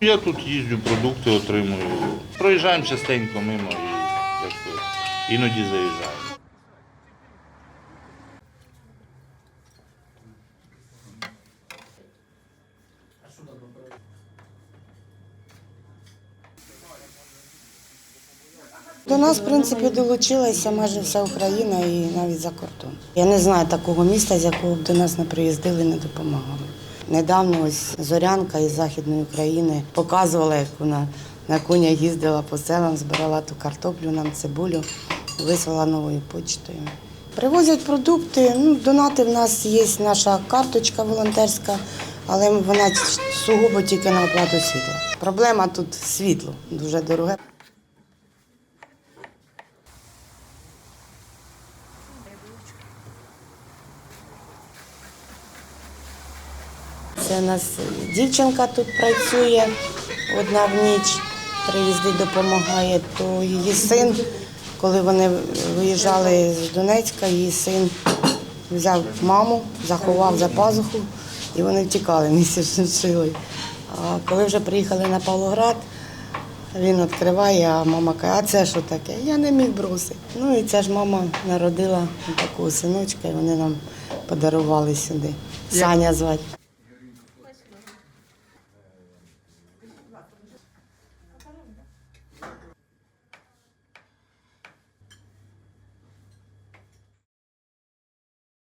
Я тут їздю, продукти отримую. Проїжджаємо частенько мимо і іноді заїжджаємо. До нас, в принципі, долучилася майже вся Україна і навіть за кордон. Я не знаю такого міста, з якого б до нас не приїздили не допомагали. Недавно ось Зорянка із Західної України показувала, як вона на конях їздила по селам, збирала ту картоплю, нам цибулю, вислала новою почтою. Привозять продукти. Ну, донати в нас є наша карточка волонтерська, але вона сугубо тільки на оплату світла. Проблема тут світло, дуже дороге. Це у нас дівчинка тут працює одна в ніч, приїздить, допомагає, то її син, коли вони виїжджали з Донецька, її син взяв маму, заховав за пазуху і вони втікали місяць жили. А коли вже приїхали на Павлоград, він відкриває, а мама каже, а це що таке? Я не міг бросити. Ну і ця ж мама народила такого синочка, і вони нам подарували сюди. Саня звати. 맞거든요. 아, 사람이다.